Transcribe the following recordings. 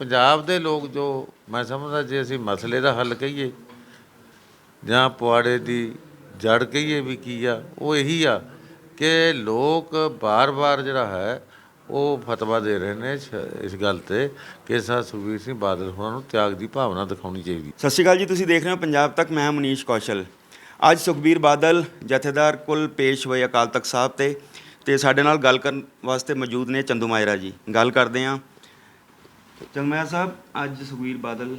ਪੰਜਾਬ ਦੇ ਲੋਕ ਜੋ ਮੈਂ ਸਮਝਦਾ ਜੇ ਅਸੀਂ ਮਸਲੇ ਦਾ ਹੱਲ ਕਹੀਏ ਜਾਂ ਪੁਆੜੇ ਦੀ ਜੜ ਕਹੀਏ ਵੀ ਕੀ ਆ, ਉਹ ਇਹੀ ਆ ਕਿ ਲੋਕ ਬਾਰ-ਬਾਰ ਜਿਹੜਾ ਹੈ, ਉਹ ਫਤਵਾ ਦੇ ਰਹੇ ਨੇ ਇਸ ਗੱਲ ਤੇ ਕਿ ਸਾ ਸੁਖਬੀਰ ਸਿੰਘ ਬਾਦਲ ਹੋਰਾਂ ਨੂੰ ਤਿਆਗ ਦੀ ਭਾਵਨਾ ਦਿਖਾਉਣੀ ਚਾਹੀਦੀ। ਸਤਿ ਸ਼੍ਰੀ ਅਕਾਲ ਜੀ, ਤੁਸੀਂ ਦੇਖ ਰਹੇ ਹੋ ਪੰਜਾਬ ਤੱਕ, ਮੈਂ ਮਨੀਸ਼ ਕੌਸ਼ਲ। ਅੱਜ ਸੁਖਬੀਰ ਬਾਦਲ ਜਥੇਦਾਰ ਕੁਲ ਪੇਸ਼ ਹੋਏ ਅਕਾਲ ਤਖਤ ਸਾਹਿਬ ਤੇ ਤੇ ਸਾਡੇ ਨਾਲ ਗੱਲ ਕਰਨ ਵਾਸਤੇ ਮੌਜੂਦ ਨੇ ਚੰਦੂ ਮਾਇਰਾ ਜੀ। ਗੱਲ ਕਰਦੇ ਹਾਂ ਚੰਦੂ ਸਾਹਿਬ, ਅੱਜ ਸੁਖਬੀਰ ਬਾਦਲ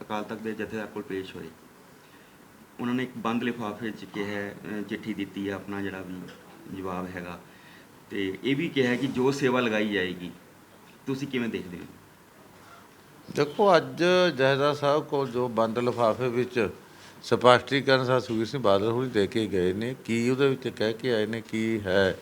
ਅਕਾਲ ਤਖਤ ਦੇ ਜਥੇਦਾਰ ਕੋਲ ਪੇਸ਼ ਹੋਏ। ਉਹਨਾਂ ਨੇ ਇੱਕ ਬੰਦ ਲਿਫਾਫੇ 'ਚ ਕਿਹਾ ਚਿੱਠੀ ਦਿੱਤੀ ਹੈ ਆਪਣਾ ਜਿਹੜਾ ਵੀ ਜਵਾਬ ਹੈਗਾ। ਤੇ ਇਹ ਵੀ ਕਿਹਾ ਕਿ ਜੋ ਸੇਵਾ ਲਗਾਈ ਜਾਏਗੀ, ਤੁਸੀਂ ਕਿਵੇਂ ਦੇਖਦੇ ਹੋ? ਦੇਖੋ, ਅੱਜ ਜਹਦਾ ਸਾਹਿਬ ਕੋਲ ਜੋ ਬੰਦ ਲਿਫਾਫੇ ਵਿੱਚ ਸਪਸ਼ਟੀਕਰਨ ਸਾ ਸੁਖਬੀਰ ਸਿੰਘ ਬਾਦਲ ਹੋਣੀ ਦੇ ਕੇ ਗਏ ਨੇ, ਕੀ ਉਹਦੇ ਵਿੱਚ ਕਹਿ ਕੇ ਆਏ ਨੇ, ਕੀ ਹੈ?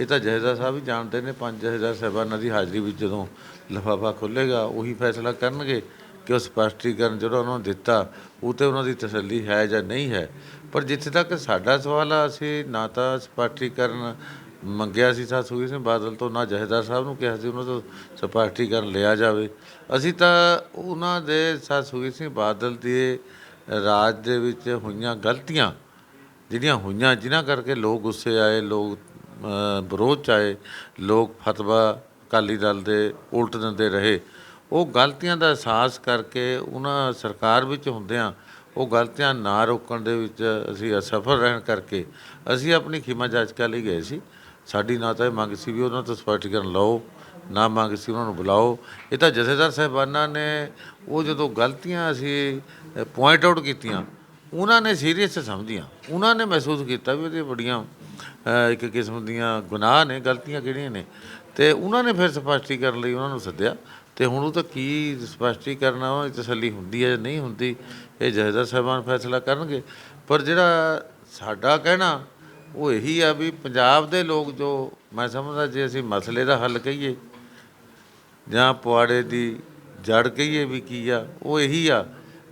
ਇਹ ਤਾਂ ਜਹਦਾ ਸਾਹਿਬ ਹੀ ਜਾਣਦੇ ਨੇ 5000 ਸਾਹਿਬਾਨਾਂ ਦੀ ਹਾਜ਼ਰੀ ਵਿੱਚ ਜਦੋਂ ਲਿਫਾਫਾ ਖੁੱਲੇਗਾ ਉਹੀ ਫੈਸਲਾ ਕਰਨਗੇ ਕਿ ਉਹ ਸਪਸ਼ਟੀਕਰਨ ਜਿਹੜਾ ਉਹਨਾਂ ਨੂੰ ਦਿੱਤਾ, ਉਹ ਤੇ ਉਹਨਾਂ ਦੀ ਤਸੱਲੀ ਹੈ ਜਾਂ ਨਹੀਂ ਹੈ। ਪਰ ਜਿੱਥੇ ਤੱਕ ਸਾਡਾ ਸਵਾਲ ਆ, ਅਸੀਂ ਨਾ ਤਾਂ ਸਪਸ਼ਟੀਕਰਨ ਮੰਗਿਆ ਸੀ ਸਾ ਸੁਖਬੀਰ ਸਿੰਘ ਬਾਦਲ ਤੋਂ ਨਾ ਜਹੇਦਾਰ ਸਾਹਿਬ ਨੂੰ ਕਿਹਾ ਸੀ, ਉਹਨਾਂ ਤੋਂ ਸਪਸ਼ਟੀਕਰਨ ਲਿਆ ਜਾਵੇ। ਅਸੀਂ ਤਾਂ ਉਹਨਾਂ ਦੇ ਸਾ ਸੁਖਬੀਰ ਸਿੰਘ ਬਾਦਲ ਦੇ ਰਾਜ ਦੇ ਵਿੱਚ ਹੋਈਆਂ ਗਲਤੀਆਂ, ਜਿਹੜੀਆਂ ਹੋਈਆਂ, ਜਿਨ੍ਹਾਂ ਕਰਕੇ ਲੋਕ ਗੁੱਸੇ ਆਏ, ਲੋਕ ਵਿਰੋਧ ਚ ਆਏ ਲੋਕ ਫਤਵਾ ਅਕਾਲੀ ਦਲ ਦੇ ਉਲਟ ਦਿੰਦੇ ਰਹੇ, ਉਹ ਗਲਤੀਆਂ ਦਾ ਅਹਿਸਾਸ ਕਰਕੇ ਉਹਨਾਂ ਸਰਕਾਰ ਵਿੱਚ ਹੁੰਦਿਆਂ ਉਹ ਗਲਤੀਆਂ ਨਾ ਰੋਕਣ ਦੇ ਵਿੱਚ ਅਸੀਂ ਅਸਫਲ ਰਹਿਣ ਕਰਕੇ ਅਸੀਂ ਆਪਣੀ ਖਿਮਾ ਜਾਚਕਾ ਲਈ ਗਏ ਸੀ, ਸਾਡੀ ਨਾ ਤਾਂ ਇਹ ਮੰਗ ਸੀ ਵੀ ਉਹਨਾਂ ਤੋਂ ਸਪਸ਼ਟੀਕਰਨ ਲਓ, ਨਾ ਮੰਗ ਸੀ ਉਹਨਾਂ ਨੂੰ ਬੁਲਾਓ। ਇਹ ਤਾਂ ਜਥੇਦਾਰ ਸਾਹਿਬਾਨਾਂ ਨੇ ਉਹ ਜਦੋਂ ਗਲਤੀਆਂ ਅਸੀਂ ਪੁਆਇੰਟ ਆਊਟ ਕੀਤੀਆਂ, ਉਹਨਾਂ ਨੇ ਸੀਰੀਅਸ ਸਮਝੀਆਂ, ਉਹਨਾਂ ਨੇ ਮਹਿਸੂਸ ਕੀਤਾ ਵੀ ਉਹਦੀਆਂ ਬੜੀਆਂ ਇੱਕ ਕਿਸਮ ਦੀਆਂ ਗੁਨਾਹ ਨੇ, ਗਲਤੀਆਂ ਕਿਹੜੀਆਂ ਨੇ? ਤੇ ਉਹਨਾਂ ਨੇ ਫਿਰ ਸਪਸ਼ਟੀਕਰਨ ਲਈ ਉਹਨਾਂ ਨੂੰ ਸੱਦਿਆ। ਤੇ ਹੁਣ ਉਹ ਤਾਂ ਕੀ ਸਪਸ਼ਟੀਕਰਨ ਉਹ ਤਸੱਲੀ ਹੁੰਦੀ ਹੈ ਜਾਂ ਨਹੀਂ ਹੁੰਦੀ, ਇਹ ਜਹੇਦਾਰ ਸਾਹਿਬਾਨ ਫੈਸਲਾ ਕਰਨਗੇ। ਪਰ ਜਿਹੜਾ ਸਾਡਾ ਕਹਿਣਾ, ਉਹ ਇਹੀ ਆ ਵੀ ਪੰਜਾਬ ਦੇ ਲੋਕ ਜੋ ਮੈਂ ਸਮਝਦਾ ਜੇ ਅਸੀਂ ਮਸਲੇ ਦਾ ਹੱਲ ਕਹੀਏ, ਜਾਂ ਪੁਆੜੇ ਦੀ ਜੜ ਕਹੀਏ ਵੀ ਕੀ ਆ, ਉਹ ਇਹੀ ਆ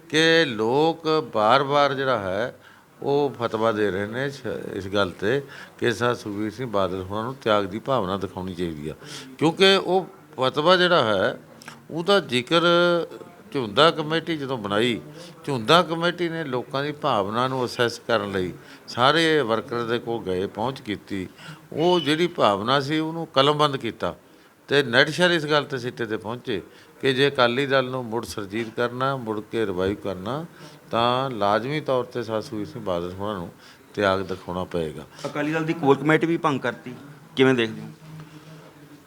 ਕਿ ਲੋਕ ਬਾਰ-ਬਾਰ ਜਿਹੜਾ ਹੈ ਉਹ ਫਤਵਾ ਦੇ ਰਹੇ ਨੇ ਇਸ ਗੱਲ ਤੇ ਕਿ ਸਾ ਸੁਖਬੀਰ ਸਿੰਘ ਬਾਦਲ ਹੋਰਾਂ ਨੂੰ ਤਿਆਗ ਦੀ ਭਾਵਨਾ ਦਿਖਾਉਣੀ ਚਾਹੀਦੀ ਆ। ਕਿਉਂਕਿ ਉਹ ਫਤਵਾ ਜਿਹੜਾ ਹੈ, ਉਹਦਾ ਜ਼ਿਕਰ ਝੁੰਦਾ ਕਮੇਟੀ ਜਦੋਂ ਬਣਾਈ, ਝੁੰਦਾ ਕਮੇਟੀ ਨੇ ਲੋਕਾਂ ਦੀ ਭਾਵਨਾ ਨੂੰ ਅਸੈਸ ਕਰਨ ਲਈ ਸਾਰੇ ਵਰਕਰ ਦੇ ਕੋਲ ਗਏ, ਪਹੁੰਚ ਕੀਤੀ। ਉਹ ਜਿਹੜੀ ਭਾਵਨਾ ਸੀ, ਉਹਨੂੰ ਕਲਮਬੰਦ ਕੀਤਾ ਤੇ ਨੈਟਸ਼ਰ ਇਸ ਗੱਲ ਤੇ ਸਿੱਟੇ ਤੇ ਪਹੁੰਚੇ ਕਿ ਜੇ ਅਕਾਲੀ ਦਲ ਨੂੰ ਮੁੜ ਸਰਜੀਤ ਕਰਨਾ, ਮੁੜ ਕੇ ਰਿਵਾਈਵ ਕਰਨਾ ਤਾਂ ਲਾਜ਼ਮੀ ਤੌਰ ਤੇ ਸਾਸੂ ਸਿੰਘ ਬਾਦਲ ਹੋਣਾ ਨੂੰ ਤਿਆਗ ਦਿਖਾਉਣਾ ਪਏਗਾ। ਅਕਾਲੀ ਦਲ ਦੀ ਕੋਰ ਕਮੇਟੀ ਵੀ ਭੰਗ ਕਰਤੀ। ਕਿਵੇਂ ਦੇਖਦੇ ਹੋ?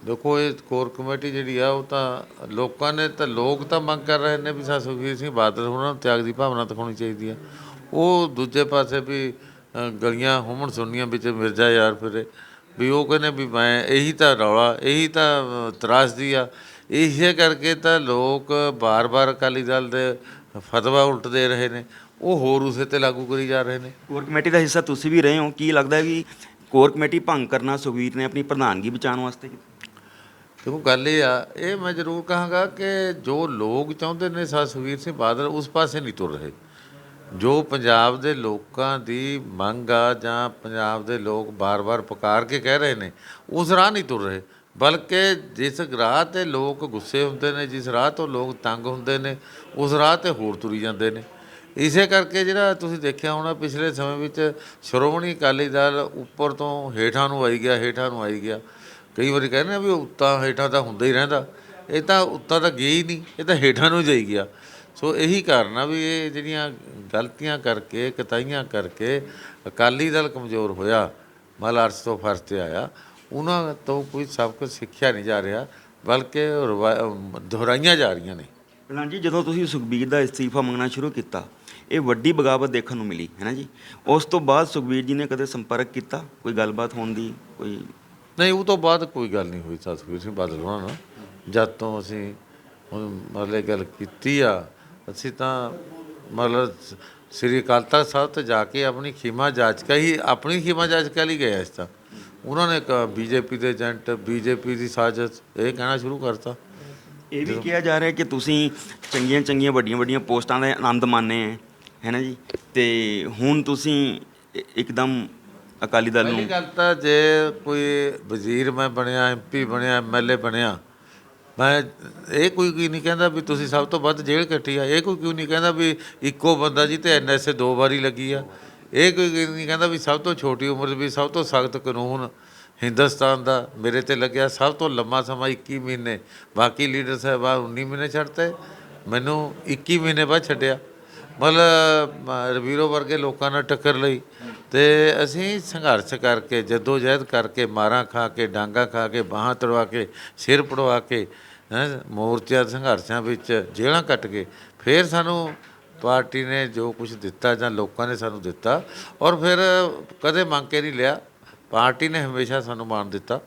ਦੇਖੋ ਇਹ ਕੋਰ ਕਮੇਟੀ ਜਿਹੜੀ ਆ ਉਹ ਤਾਂ ਲੋਕਾਂ ਨੇ ਤਾਂ ਲੋਕ ਤਾਂ ਮੰਗ ਕਰ ਰਹੇ ਨੇ ਵੀ ਸਾ ਸੁਖਬੀਰ ਸਿੰਘ ਬਾਦਲ ਹੋਣਾ ਨੂੰ ਤਿਆਗ ਦੀ ਭਾਵਨਾ ਦਿਖਾਉਣੀ ਚਾਹੀਦੀ ਆ। ਉਹ ਦੂਜੇ ਪਾਸੇ ਵੀ ਗਲੀਆਂ ਹੁਮਣ ਸੁਣਨੀਆਂ ਵਿੱਚ ਮਿਰਜ਼ਾ ਯਾਰ ਫਿਰੇ। ਵੀ ਉਹ ਕਹਿੰਦੇ ਵੀ ਮੈਂ ਇਹੀ ਤਾਂ ਰੌਲਾ ਇਹੀ ਤਾਂ ਤਰਾਸਦੀ ਆ। ਇਸੇ ਕਰਕੇ ਤਾਂ ਲੋਕ ਬਾਰ-ਬਾਰ ਅਕਾਲੀ ਦਲ ਦੇ ਫਤਵਾ ਉਲਟ ਦੇ ਰਹੇ ਨੇ ਉਹ ਹੋਰ ਉਸੇ ਤੇ ਲਾਗੂ ਕਰੀ ਜਾ ਰਹੇ ਨੇ। ਕੋਰ ਕਮੇਟੀ ਦਾ ਹਿੱਸਾ ਤੁਸੀਂ ਵੀ ਰਹੇ ਹੋ ਕੀ ਲੱਗਦਾ ਹੈ ਵੀ ਕੋਰ ਕਮੇਟੀ ਭੰਗ ਕਰਨਾ ਸੁਖਵੀਰ ਨੇ ਆਪਣੀ ਪ੍ਰਧਾਨਗੀ ਬਚਾਉਣ ਵਾਸਤੇ? ਦੇਖੋ ਗੱਲ ਇਹ ਆ ਇਹ ਮੈਂ ਜ਼ਰੂਰ ਕਹਾਂਗਾ ਕਿ ਜੋ ਲੋਕ ਚਾਹੁੰਦੇ ਨੇ ਸਾ ਸੁਖਬੀਰ ਸਿੰਘ ਬਾਦਲ ਉਸ ਪਾਸੇ ਨਹੀਂ ਤੁਰ ਰਹੇ। ਜੋ ਪੰਜਾਬ ਦੇ ਲੋਕਾਂ ਦੀ ਮੰਗ ਆ ਜਾਂ ਪੰਜਾਬ ਦੇ ਲੋਕ ਬਾਰ-ਬਾਰ ਪੁਕਾਰ ਕੇ ਕਹਿ ਰਹੇ ਨੇ ਉਸ ਰਾਹ ਨਹੀਂ ਤੁਰ ਰਹੇ। ਬਲਕਿ ਜਿਸ ਰਾਹ ਤੇ ਲੋਕ ਗੁੱਸੇ ਹੁੰਦੇ ਨੇ, ਜਿਸ ਰਾਹ ਤੋਂ ਲੋਕ ਤੰਗ ਹੁੰਦੇ ਨੇ, ਉਸ ਰਾਹ ਤੇ ਹੋਰ ਤੁਰੀ ਜਾਂਦੇ ਨੇ। ਇਸੇ ਕਰਕੇ ਜਿਹੜਾ ਤੁਸੀਂ ਦੇਖਿਆ ਹੋਣਾ, ਪਿਛਲੇ ਸਮੇਂ ਵਿੱਚ ਸ਼੍ਰੋਮਣੀ ਅਕਾਲੀ ਦਲ ਉੱਪਰ ਤੋਂ ਹੇਠਾਂ ਨੂੰ ਆਈ ਗਿਆ, ਹੇਠਾਂ ਨੂੰ ਆਈ ਗਿਆ। ਕਈ ਵਾਰੀ ਕਹਿੰਦੇ ਆ ਵੀ ਉੱਤਾਂ ਹੇਠਾਂ ਤਾਂ ਹੁੰਦਾ ਹੀ ਰਹਿੰਦਾ। ਇਹ ਤਾਂ ਉੱਤਾਂ ਤਾਂ ਗਿਆ ਹੀ ਨਹੀਂ, ਇਹ ਤਾਂ ਹੇਠਾਂ ਨੂੰ ਜਾਈ ਗਿਆ। ਸੋ ਇਹੀ ਕਾਰਨ ਆ ਵੀ ਇਹ ਜਿਹੜੀਆਂ ਗਲਤੀਆਂ ਕਰਕੇ, ਕਤਾਈਆਂ ਕਰਕੇ ਅਕਾਲੀ ਦਲ ਕਮਜ਼ੋਰ ਹੋਇਆ ਮਲ ਅਰਸ਼ ਤੋਂ ਫਰਸ਼ ਤੇ ਆਇਆ। ਉਹਨਾਂ ਤੋਂ ਕੋਈ ਸਬਕ ਸਿੱਖਿਆ ਨਹੀਂ ਜਾ ਰਿਹਾ ਬਲਕਿ ਦੁਹਰਾਈਆਂ ਜਾ ਰਹੀਆਂ ਨੇ। ਪ੍ਰਧਾਨ ਜੀ ਜਦੋਂ ਤੁਸੀਂ ਸੁਖਬੀਰ ਦਾ ਅਸਤੀਫਾ ਮੰਗਣਾ ਸ਼ੁਰੂ ਕੀਤਾ ਇਹ ਵੱਡੀ ਬਗਾਵਤ ਦੇਖਣ ਨੂੰ ਮਿਲੀ ਹੈ ਨਾ ਜੀ? ਉਸ ਤੋਂ ਬਾਅਦ ਸੁਖਬੀਰ ਜੀ ਨੇ ਕਦੇ ਸੰਪਰਕ ਕੀਤਾ? ਕੋਈ ਗੱਲਬਾਤ ਹੋਣ ਦੀ ਕੋਈ? ਨਹੀਂ ਉਹ ਤੋਂ ਬਾਅਦ ਕੋਈ ਗੱਲ ਨਹੀਂ ਹੋਈ ਸਤਿਗੁਰੂ ਸਿੰਘ ਬਾਦਲ ਹੋਣਾ ਨਾਲ ਜਦ ਤੋਂ ਅਸੀਂ ਮਤਲਬ ਗੱਲ ਕੀਤੀ ਆ ਅਸੀਂ ਤਾਂ ਮਤਲਬ ਸ- ਸ੍ਰੀ ਅਕਾਲ ਤਖਤ ਸਾਹਿਬ ਤੇ ਜਾ ਕੇ ਆਪਣੀ ਖੀਮਾ ਜਾਚਕਾ ਹੀ ਆਪਣੀ ਖੀਮਾ ਜਾਚਕਾ ਲਈ ਗਏ ਇਸ ਤਾਂ। ਉਹਨਾਂ ਨੇ ਬੀਜੇਪੀ ਦੇ ਏਜੰਟ ਬੀਜੇਪੀ ਦੀ ਸਾਜ਼ਿਸ਼ ਇਹ ਕਹਿਣਾ ਸ਼ੁਰੂ ਕਰਤਾ। ਇਹ ਵੀ ਕਿਹਾ ਜਾ ਰਿਹਾ ਕਿ ਤੁਸੀਂ ਚੰਗੀਆਂ ਚੰਗੀਆਂ ਵੱਡੀਆਂ ਵੱਡੀਆਂ ਪੋਸਟਾਂ ਦਾ ਆਨੰਦ ਮਾਣੇ ਹੈ ਨਾ ਜੀ? ਤੇ ਹੁਣ ਤੁਸੀਂ ਇੱਕਦਮ ਅਕਾਲੀ ਦਲ ਨੂੰ ਗੱਲ ਤਾਂ ਜੇ ਕੋਈ ਵਜ਼ੀਰ ਮੈਂ ਬਣਿਆ ਐਮਪੀ ਬਣਿਆ ਐਮਐਲਏ ਬਣਿਆ ਮੈਂ ਇਹ ਕੋਈ ਕੀ ਨਹੀਂ ਕਹਿੰਦਾ ਵੀ ਤੁਸੀਂ ਸਭ ਤੋਂ ਵੱਧ ਜੇਲ੍ਹ ਕੱਟੀ ਆ ਇਹ ਕੋਈ ਕਿਉਂ ਨਹੀਂ ਕਹਿੰਦਾ ਵੀ ਇੱਕੋ ਬੰਦਾ ਜੀ ਤੇ ਐਨਐਸਏ ਦੋ ਵਾਰੀ ਲੱਗੀ ਆ। ਇਹ ਕੋਈ ਨਹੀਂ ਕਹਿੰਦਾ ਵੀ ਸਭ ਤੋਂ ਛੋਟੀ ਉਮਰ 'ਚ ਵੀ ਸਭ ਤੋਂ ਸਖਤ ਕਾਨੂੰਨ ਹਿੰਦੁਸਤਾਨ ਦਾ ਮੇਰੇ ਤੇ ਲੱਗਿਆ ਸਭ ਤੋਂ ਲੰਮਾ ਸਮਾਂ 21 ਮਹੀਨੇ। ਬਾਕੀ ਲੀਡਰ ਸਾਹਿਬਾਨ 19 ਮਹੀਨੇ ਛੱਡਤੇ, ਮੈਨੂੰ 21 ਮਹੀਨੇ ਬਾਅਦ ਛੱਡਿਆ। ਮਤਲਬ ਰਵੀਰੋ ਵਰਗੇ ਲੋਕਾਂ ਨਾਲ ਟੱਕਰ ਲਈ ਤੇ ਅਸੀਂ ਸੰਘਰਸ਼ ਕਰਕੇ ਜੱਦੋ ਜਹਿਦ ਕਰਕੇ ਮਾਰਾਂ ਖਾ ਕੇ, ਡਾਂਗਾ ਖਾ ਕੇ, ਬਾਹਾਂ ਤੜਵਾ ਕੇ, ਸਿਰ ਪੜਵਾ ਕੇ, ਹੈਂ, ਮੋਰਚਿਆਂ, ਸੰਘਰਸ਼ਾਂ ਵਿੱਚ ਜੇਲ੍ਹਾਂ ਕੱਟ ਕੇ, ਫਿਰ ਸਾਨੂੰ ਪਾਰਟੀ ਨੇ ਜੋ ਕੁਝ ਦਿੱਤਾ ਜਾਂ ਲੋਕਾਂ ਨੇ ਸਾਨੂੰ ਦਿੱਤਾ ਔਰ ਫਿਰ ਕਦੇ ਮੰਗ ਕੇ ਨਹੀਂ ਲਿਆ। ਪਾਰਟੀ ਨੇ ਹਮੇਸ਼ਾ ਸਾਨੂੰ ਮਾਣ ਦਿੱਤਾ।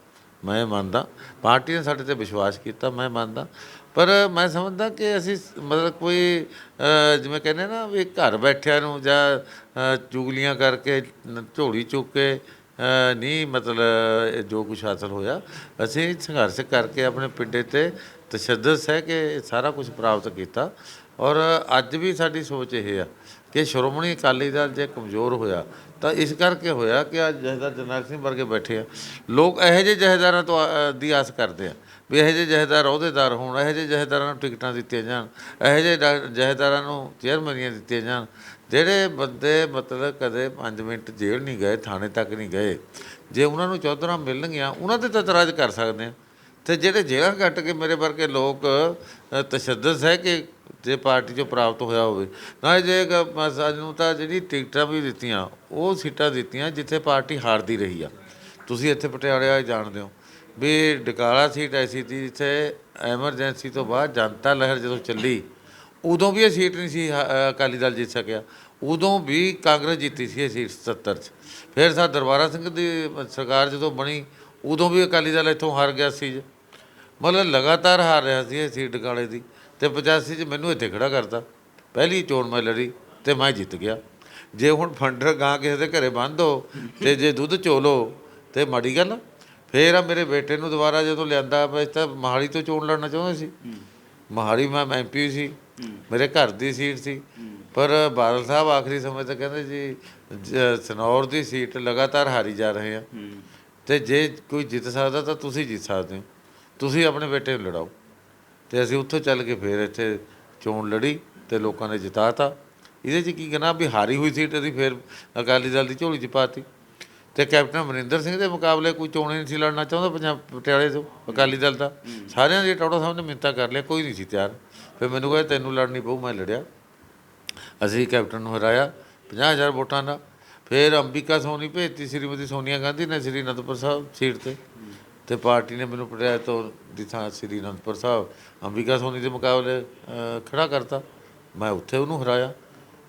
ਮੈਂ ਮੰਨਦਾ। ਪਾਰਟੀ ਨੇ ਸਾਡੇ ਤੇ ਵਿਸ਼ਵਾਸ ਕੀਤਾ, ਮੈਂ ਮੰਨਦਾ। ਪਰ ਮੈਂ ਸਮਝਦਾ ਕਿ ਅਸੀਂ ਮਤਲਬ ਕੋਈ ਜਿਵੇਂ ਕਹਿੰਦੇ ਨਾ ਵੀ ਘਰ ਬੈਠਿਆਂ ਨੂੰ ਜਾਂ ਚੁਗਲੀਆਂ ਕਰਕੇ ਝੋਲੀ ਚੁੱਕ ਕੇ ਨਹੀਂ ਮਤਲਬ ਜੋ ਕੁਝ ਹਾਸਲ ਹੋਇਆ, ਅਸੀਂ ਸੰਘਰਸ਼ ਕਰਕੇ ਆਪਣੇ ਪਿੰਡੇ ਤੇ ਤਸ਼ੱਦਦ ਸਹਿ ਕੇ ਸਾਰਾ ਕੁਝ ਪ੍ਰਾਪਤ ਕੀਤਾ। ਔਰ ਅੱਜ ਵੀ ਸਾਡੀ ਸੋਚ ਇਹ ਆ ਕਿ ਸ਼੍ਰੋਮਣੀ ਅਕਾਲੀ ਦਲ ਜੇ ਕਮਜ਼ੋਰ ਹੋਇਆ ਤਾਂ ਇਸ ਕਰਕੇ ਹੋਇਆ ਕਿ ਅੱਜ ਜਹੇਦਾਰ ਜਰਨੈਲ ਸਿੰਘ ਵਰਗੇ ਬੈਠੇ ਆ। ਲੋਕ ਇਹੋ ਜਿਹੇ ਜਹੇਦਾਰਾਂ ਤੋਂ ਆ- ਦੀ ਆਸ ਕਰਦੇ ਆ ਵੀ ਇਹੋ ਜਿਹੇ ਜਹੇਦਾਰ ਅਹੁਦੇਦਾਰ ਹੋਣ ਇਹੋ ਜਿਹੇ ਜਹੇਦਾਰਾਂ ਨੂੰ ਟਿਕਟਾਂ ਦਿੱਤੀਆਂ ਜਾਣ ਇਹੋ ਜਿਹੇ ਡਾ- ਜਹੇਦਾਰਾਂ ਨੂੰ ਚੇਅਰਮੈਨੀਆਂ ਦਿੱਤੀਆਂ ਜਾਣ। ਜਿਹੜੇ ਬੰਦੇ ਮਤਲਬ ਕਦੇ 5 ਮਿੰਟ ਜੇਲ੍ਹ ਨਹੀਂ ਗਏ ਥਾਣੇ ਤੱਕ ਨਹੀਂ ਗਏ ਜੇ ਉਹਨਾਂ ਨੂੰ ਚੌਧਰਾਂ ਮਿਲਣਗੀਆਂ ਉਹਨਾਂ ਤੇ ਤਾਂ ਇਤਰਾਜ਼ ਕਰ ਸਕਦੇ ਆ। ਤੇ ਜਿਹੜੇ ਜੇਲ੍ਹਾਂ ਕੱਟ ਕੇ ਮੇਰੇ ਵਰਗੇ ਲੋਕ ਅ, ਤਸ਼ੱਦਦ ਹੈ ਕਿ ਜੇ ਪਾਰਟੀ ਚੋਂ ਪ੍ਰਾਪਤ ਹੋਇਆ ਹੋਵੇ। ਨਾ ਜੇ ਗ- ਸਾਨੂੰ ਤਾਂ ਜਿਹੜੀ ਟਿਕਟਾਂ ਵੀ ਦਿੱਤੀਆਂ, ਉਹ ਸੀਟਾਂ ਦਿੱਤੀਆਂ ਜਿੱਥੇ ਪਾਰਟੀ ਹਾਰਦੀ ਰਹੀ ਆ। ਤੁਸੀਂ ਇੱਥੇ ਪਟਿਆਲੇ ਵਾਲੇ ਜਾਣਦੇ ਹੋ। ਵੀ ਡਕਾਲਾ ਸੀਟ ਐਸੀ ਸੀ ਜਿੱਥੇ ਐਮਰਜੈਂਸੀ ਤੋਂ ਬਾਅਦ ਜਨਤਾ ਲਹਿਰ ਜਦੋਂ ਚੱਲੀ, ਉਦੋਂ ਵੀ ਇਹ ਸੀਟ ਨਹੀਂ ਸੀ ਹ- ਅਕਾਲੀ ਦਲ ਜਿੱਤ ਸਕਿਆ। ਉਦੋਂ ਵੀ ਕਾਂਗਰਸ ਜਿੱਤੀ ਸੀ ਇਹ ਸੀਟ 77 ਚ। ਫਿਰ ਸਾ ਦਰਬਾਰਾ ਸਿੰਘ ਦੀ ਸਰਕਾਰ ਜਦੋਂ ਬਣੀ, ਉਦੋਂ ਵੀ ਅਕਾਲੀ ਦਲ ਇੱਥੋਂ ਹਾਰ ਗਿਆ ਸੀ। ਜੀ। ਮਤਲਬ ਲਗਾਤਾਰ ਹਾਰ ਰਿਹਾ ਸੀ ਇਹ ਸੀਟ ਡਕਾਲੇ ਦੀ। ਤੇ 85 ਚ ਮੈਨੂੰ ਇੱਥੇ ਖੜਾ ਕਰਤਾ। ਪਹਿਲੀ ਚੋਣ ਮੈਂ ਲੜੀ ਤੇ ਮੈਂ ਜਿੱਤ ਗਿਆ। ਜੇ ਹੁਣ ਫੰਡਰ ਗਾਂ ਕਿਸੇ ਦੇ ਘਰੇ ਬੰਦ ਹੋ ਤੇ ਜੇ ਦੁੱਧ ਚੋਲੋ ਤੇ ਮਾੜੀ ਗੱਲ ਆ। ਫੇਰ ਆ ਮੇਰੇ ਬੇਟੇ ਨੂੰ ਦੁਬਾਰਾ ਜਦੋਂ ਲਿਆਂਦਾ, ਮੈਂ ਤਾਂ ਮਹਾਲੀ ਤੋਂ ਚੋਣ ਲੜਨਾ ਚਾਹੁੰਦਾ ਸੀ। ਮਹਾਲੀ ਮੈਂ ਐਮਪੀ ਸੀ, ਮੇਰੇ ਘਰ ਦੀ ਸੀਟ ਸੀ। ਪਰ ਬਾਦਲ ਸਾਹਿਬ ਆਖਰੀ ਸਮੇਂ ਤੇ ਕਹਿੰਦੇ ਜੀ ਸਨੌਰ ਦੀ ਸੀਟ ਲਗਾਤਾਰ ਹਾਰੀ ਜਾ ਰਹੇ ਆ। ਤੇ ਜੇ ਕੋਈ ਜਿੱਤ ਸਕਦਾ ਤਾਂ ਤੁਸੀਂ ਜਿੱਤ ਸਕਦੇ ਹੋ। ਤੁਸੀਂ ਆਪਣੇ ਬੇਟੇ ਨੂੰ ਲੜਾਓ। ਤੇ ਅਸੀਂ ਉੱਥੋਂ ਚੱਲ ਕੇ ਫਿਰ ਇੱਥੇ ਚੋਣ ਲੜੀ ਤੇ ਲੋਕਾਂ ਨੇ ਜਿਤਾਤਾ। ਇਹਦੇ 'ਚ ਕੀ ਕਹਿਣਾ ਵੀ ਹਾਰੀ ਹੋਈ ਸੀਟ ਅਸੀਂ ਫਿਰ ਅਕਾਲੀ ਦਲ ਦੀ ਝੋਲੀ 'ਚ ਪਾਤੀ। ਤੇ ਕੈਪਟਨ ਅਮਰਿੰਦਰ ਸਿੰਘ ਦੇ ਮੁਕਾਬਲੇ ਕੋਈ ਚੋਣ ਹੀ ਨਹੀਂ ਸੀ ਲੜਨਾ ਚਾਹੁੰਦਾ ਪੰਜਾਬ ਪਟਿਆਲੇ ਤੋਂ ਅਕਾਲੀ ਦਲ ਦਾ। ਸਾਰਿਆਂ ਦੇ ਟੌੜਾ ਸਾਹਿਬ ਨੇ ਮਿੰਤਾ ਕਰ ਲਿਆ, ਕੋਈ ਨਹੀਂ ਸੀ ਤਿਆਰ। ਫਿਰ ਮੈਨੂੰ ਕਹਿੰਦਾ ਤੈਨੂੰ ਲੜਨੀ ਪਊ, ਮੈਂ ਲੜਿਆ। ਅਸੀਂ ਕੈਪਟਨ ਨੂੰ ਹਰਾਇਆ 50000 ਵੋਟਾਂ ਨਾਲ ਫਿਰ ਅੰਬਿਕਾ ਸੋਨੀ ਭੇਜਤੀ, ਸ਼੍ਰੀਮਤੀ ਸੋਨੀਆ ਗਾਂਧੀ ਨੇ ਸ਼੍ਰੀ ਅਨੰਦਪੁਰ ਸਾਹਿਬ ਸੀਟ ਤੇ। ਤੇ ਪਾਰਟੀ ਨੇ ਮੈਨੂੰ ਪਟਿਆਲੇ ਤੋਂ ਦੀ ਥਾਂ ਸ਼੍ਰੀ ਅਨੰਦਪੁਰ ਸਾਹਿਬ ਅੰਬਿਕਾ ਸੋਨੀ ਦੇ ਮੁਕਾਬਲੇ ਅ, ਖੜਾ ਕਰਤਾ। ਮੈਂ ਉੱਥੇ ਉਹਨੂੰ ਹਰਾਇਆ।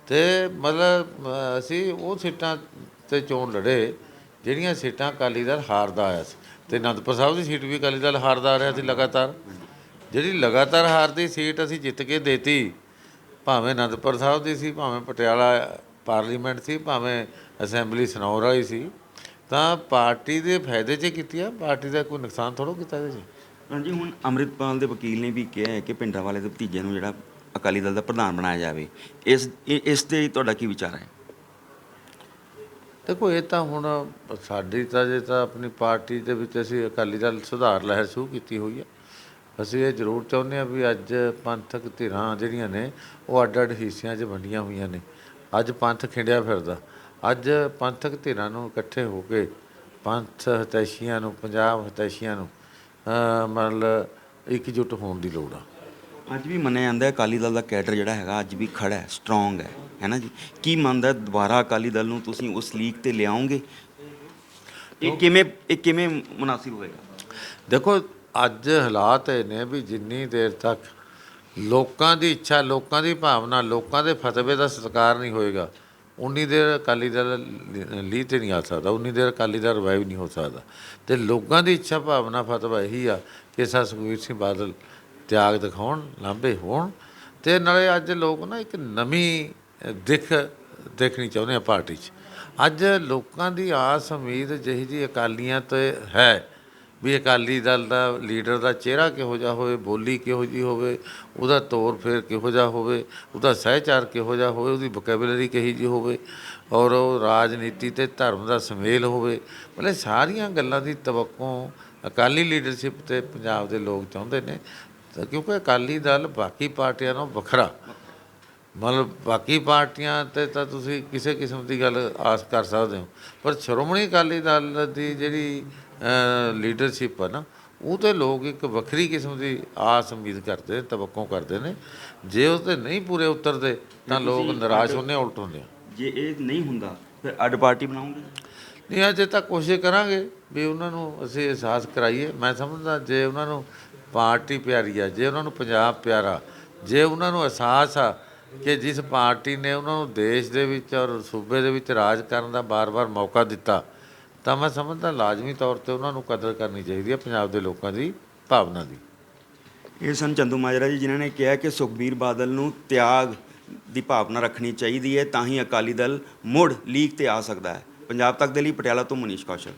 ਤੇ ਮਤਲਬ ਅਸੀਂ ਉਹ ਸੀਟਾਂ ਤੇ ਚੋਣ ਲੜੇ ਜਿਹੜੀਆਂ ਸੀਟਾਂ ਅਕਾਲੀ ਦਲ ਹਾਰਦਾ ਆਇਆ ਸੀ। ਤੇ ਅਨੰਦਪੁਰ ਸਾਹਿਬ ਦੀ ਸੀਟ ਵੀ ਅਕਾਲੀ ਦਲ ਹਾਰਦਾ ਆ ਰਿਹਾ ਸੀ ਲਗਾਤਾਰ। ਜਿਹੜੀ ਲਗਾਤਾਰ ਹਾਰਦੀ ਸੀਟ ਅਸੀਂ ਜਿੱਤ ਕੇ ਦੇਤੀ ਭਾਵੇਂ ਅਨੰਦਪੁਰ ਸਾਹਿਬ ਦੀ ਸੀ ਭਾਵੇਂ ਪਟਿਆਲਾ ਪਾਰਲੀਮੈਂਟ ਸੀ ਭਾਵੇਂ ਅਸੈਂਬਲੀ ਸਨੌਰ ਵਾਲੀ ਸੀ ਤਾਂ ਪਾਰਟੀ ਦੇ ਫਾਇਦੇ 'ਚ ਕੀਤੀ ਆ ਪਾਰਟੀ ਦਾ ਕੋਈ ਨੁਕਸਾਨ ਥੋੜੋ ਕੀਤਾ ਇਹਦੇ 'ਚ? ਹਾਂਜੀ ਹੁਣ ਅੰਮ੍ਰਿਤਪਾਲ ਦੇ ਵਕੀਲ ਨੇ ਵੀ ਕਿਹਾ ਹੈ ਕਿ ਪਿੰਡਾਂ ਵਾਲੇ ਦੇ ਭਤੀਜੇ ਨੂੰ ਜਿਹੜਾ ਅਕਾਲੀ ਦਲ ਦਾ ਪ੍ਰਧਾਨ ਬਣਾਇਆ ਜਾਵੇ। ਇਸ ਇਸ ਤੇ ਤੁਹਾਡਾ ਕੀ ਵਿਚਾਰ ਹੈ? ਦੇਖੋ ਇਹ ਤਾਂ ਹੁਣ ਸਾਡੀ ਤਾਂ ਜੇ ਤਾਂ ਆਪਣੀ ਪਾਰਟੀ ਦੇ ਵਿੱਚ ਅਸੀਂ ਅਕਾਲੀ ਦਲ ਸੁਧਾਰ ਲਹਿਰ ਸ਼ੁਰੂ ਕੀਤੀ ਹੋਈ ਹੈ। ਅਸੀਂ ਇਹ ਜ਼ਰੂਰ ਚਾਹੁੰਦੇ ਹਾਂ ਵੀ ਅੱਜ ਪੰਥਕ ਧਿਰਾਂ ਜਿਹੜੀਆਂ ਨੇ ਉਹ ਅੱਡ ਅੱਡ ਹਿੱਸਿਆਂ 'ਚ ਵੰਡੀਆਂ ਹੋਈਆਂ ਨੇ। ਅੱਜ ਪੰਥ ਖਿੰਡਿਆ ਫਿਰਦਾ। ਅੱਜ ਪੰਥਕ ਧਿਰਾਂ ਨੂੰ ਇਕੱਠੇ ਹੋ ਕੇ ਪੰਥ ਹਤੈਸ਼ੀਆਂ ਨੂੰ ਪੰਜਾਬ ਹਤੈਸ਼ੀਆਂ ਨੂੰ ਮਤਲਬ ਇਕਜੁੱਟ ਹੋਣ ਦੀ ਲੋੜ ਆ। ਅੱਜ ਵੀ ਮੰਨਿਆ ਜਾਂਦਾ ਹੈ ਅਕਾਲੀ ਦਲ ਦਾ ਕੈਡਰ ਜਿਹੜਾ ਹੈਗਾ ਅੱਜ ਵੀ ਖੜਾ ਹੈ ਸਟਰੋਂਗ ਹੈ ਹੈ ਨਾ ਜੀ? ਕੀ ਮੰਨਦਾ ਦੁਬਾਰਾ ਅਕਾਲੀ ਦਲ ਨੂੰ ਤੁਸੀਂ ਉਸ ਲੀਗ ਤੇ ਲਿਆਓਗੇ? ਇਹ ਕਿਵੇਂ ਇਹ ਕਿਵੇਂ ਮੁਨਾਸਿਬ ਹੋਏਗਾ? ਦੇਖੋ ਅੱਜ ਹਾਲਾਤ ਇਹ ਨੇ ਵੀ ਜਿੰਨੀ ਦੇਰ ਤੱਕ ਲੋਕਾਂ ਦੀ ਇੱਛਾ ਲੋਕਾਂ ਦੀ ਭਾਵਨਾ ਲੋਕਾਂ ਦੇ ਫਤਵੇ ਦਾ ਸਤਿਕਾਰ ਨਹੀਂ ਹੋਏਗਾ ਉਨੀ ਦੇਰ ਅਕਾਲੀ ਦਲ ਲੀ- ਲੀਹ ਤੇ ਨਹੀਂ ਆ ਸਕਦਾ ਉਨੀ ਦੇਰ ਅਕਾਲੀ ਦਲ ਰਿਵਾਈਵ ਨਹੀਂ ਹੋ ਸਕਦਾ। ਤੇ ਲੋਕਾਂ ਦੀ ਇੱਛਾ ਭਾਵਨਾ ਫਤਵਾ ਇਹੀ ਆ ਕਿ ਸਾ ਸੁਖਬੀਰ ਸਿੰਘ ਬਾਦਲ ਤਿਆਗ ਦਿਖਾਉਣ ਲਾਂਭੇ ਹੋਣ। ਤੇ ਨਾਲੇ ਅੱਜ ਲੋਕ ਨਾ ਇੱਕ ਨਵੀਂ ਅ, ਦਿੱਖ ਦੇਖਣੀ ਚਾਹੁੰਦੇ ਆ ਪਾਰਟੀ 'ਚ। ਅੱਜ ਲੋਕਾਂ ਦੀ ਆਸ ਉਮੀਦ ਜਿਹੀ ਜੀ ਅਕਾਲੀਆਂ ਤੇ ਹੈ। ਵੀ ਅਕਾਲੀ ਦਲ ਦਾ ਲੀਡਰ ਦਾ ਚਿਹਰਾ ਕਿਹੋ ਜਿਹਾ ਹੋਵੇ, ਬੋਲੀ ਕਿਹੋ ਜਿਹੀ ਹੋਵੇ, ਉਹਦਾ ਤੌਰ ਫੇਰ ਕਿਹੋ ਜਿਹਾ ਹੋਵੇ, ਉਹਦਾ ਸਹਿਚਾਰ ਕਿਹੋ ਜਿਹਾ ਹੋਵੇ, ਉਹਦੀ ਵੋਕੈਬਲਰੀ ਕਹੀ ਜਿਹੀ ਹੋਵੇ ਔਰ ਉਹ ਰਾਜਨੀਤੀ ਤੇ ਧਰਮ ਦਾ ਸੁਮੇਲ ਹੋਵੇ, ਮਤਲਬ ਸਾਰੀਆਂ ਗੱਲਾਂ ਦੀ ਤਵੱਕੋਂ ਅਕਾਲੀ ਲੀਡਰਸ਼ਿਪ ਤੇ ਪੰਜਾਬ ਦੇ ਲੋਕ ਚਾਹੁੰਦੇ ਨੇ। ਕਿਉਂਕਿ ਅਕਾਲੀ ਦਲ ਬਾਕੀ ਪਾਰਟੀਆਂ ਨਾਲੋਂ ਵੱਖਰਾ। ਮਤਲਬ ਬਾਕੀ ਪਾਰਟੀਆਂ ਤੇ ਤਾਂ ਤੁਸੀਂ ਕਿਸੇ ਕਿਸਮ ਦੀ ਗੱਲ ਆਸ ਕਰ ਸਕਦੇ ਹੋ। ਪਰ ਸ਼੍ਰੋਮਣੀ ਅਕਾਲੀ ਦਲ ਦੀ ਜਿਹੜੀ ਲੀਡਰਸ਼ਿਪ ਹੈ ਨਾ ਉਹ ਤੇ ਲੋਕ ਇੱਕ ਵੱਖਰੀ ਕਿਸਮ ਦੀ ਆਸ ਉਮੀਦ ਕਰਦੇ ਨੇ ਤਵੱਕੋ ਕਰਦੇ ਨੇ। ਜੇ ਉਹ ਤੇ ਨਹੀਂ ਪੂਰੇ ਉਤਰਦੇ ਤਾਂ ਲੋਕ ਨਿਰਾਸ਼ ਹੁੰਦੇ ਆ, ਉਲਟ ਹੁੰਦੇ ਆ। ਜੇ ਇਹ ਨਹੀਂ ਹੁੰਦਾ ਫਿਰ ਅੱਡ ਪਾਰਟੀ ਬਣਾਉਂਗੇ ਨਹੀਂ ਅਜੇ ਤਾਂ ਕੋਸ਼ਿਸ਼ ਕਰਾਂਗੇ ਵੀ ਉਹਨਾਂ ਨੂੰ ਅਸੀਂ ਅਹਿਸਾਸ ਕਰਾਈਏ। ਮੈਂ ਸਮਝਦਾ ਜੇ ਉਹਨਾਂ ਨੂੰ ਪਾਰਟੀ ਪਿਆਰੀ ਆ ਜੇ ਉਹਨਾਂ ਨੂੰ ਪੰਜਾਬ ਪਿਆਰਾ ਜੇ ਉਹਨਾਂ ਨੂੰ ਅਹਿਸਾਸ ਆ ਕਿ ਜਿਸ ਪਾਰਟੀ ਨੇ ਉਹਨਾਂ ਨੂੰ ਦੇਸ਼ ਦੇ ਵਿੱਚ ਔਰ ਸੂਬੇ ਦੇ ਵਿੱਚ ਰਾਜ ਕਰਨ ਦਾ ਬਾਰ-ਬਾਰ ਮੌਕਾ ਦਿੱਤਾ ਤਾਂ ਮੈਂ ਸਮਝਦਾ ਲਾਜ਼ਮੀ ਤੌਰ ਤੇ ਉਹਨਾਂ ਨੂੰ ਕਦਰ ਕਰਨੀ ਚਾਹੀਦੀ ਹੈ ਪੰਜਾਬ ਦੇ ਲੋਕਾਂ ਦੀ ਭਾਵਨਾ ਦੀ। ਇਹ ਸਨ ਚੰਦੂ ਮਾਜਰਾ ਜੀ ਜਿਨ੍ਹਾਂ ਨੇ ਕਿਹਾ ਕਿ ਸੁਖਬੀਰ ਬਾਦਲ ਨੂੰ ਤਿਆਗ ਦੀ ਭਾਵਨਾ ਰੱਖਣੀ ਚਾਹੀਦੀ ਹੈ ਤਾਂ ਹੀ ਅਕਾਲੀ ਦਲ ਮੁੜ ਲੀਗ ਤੇ ਆ ਸਕਦਾ ਹੈ। ਪੰਜਾਬ ਤੱਕ ਦੇ ਲਈ ਪਟਿਆਲਾ ਤੋਂ ਮਨੀਸ਼ ਕੌਸ਼ਲ।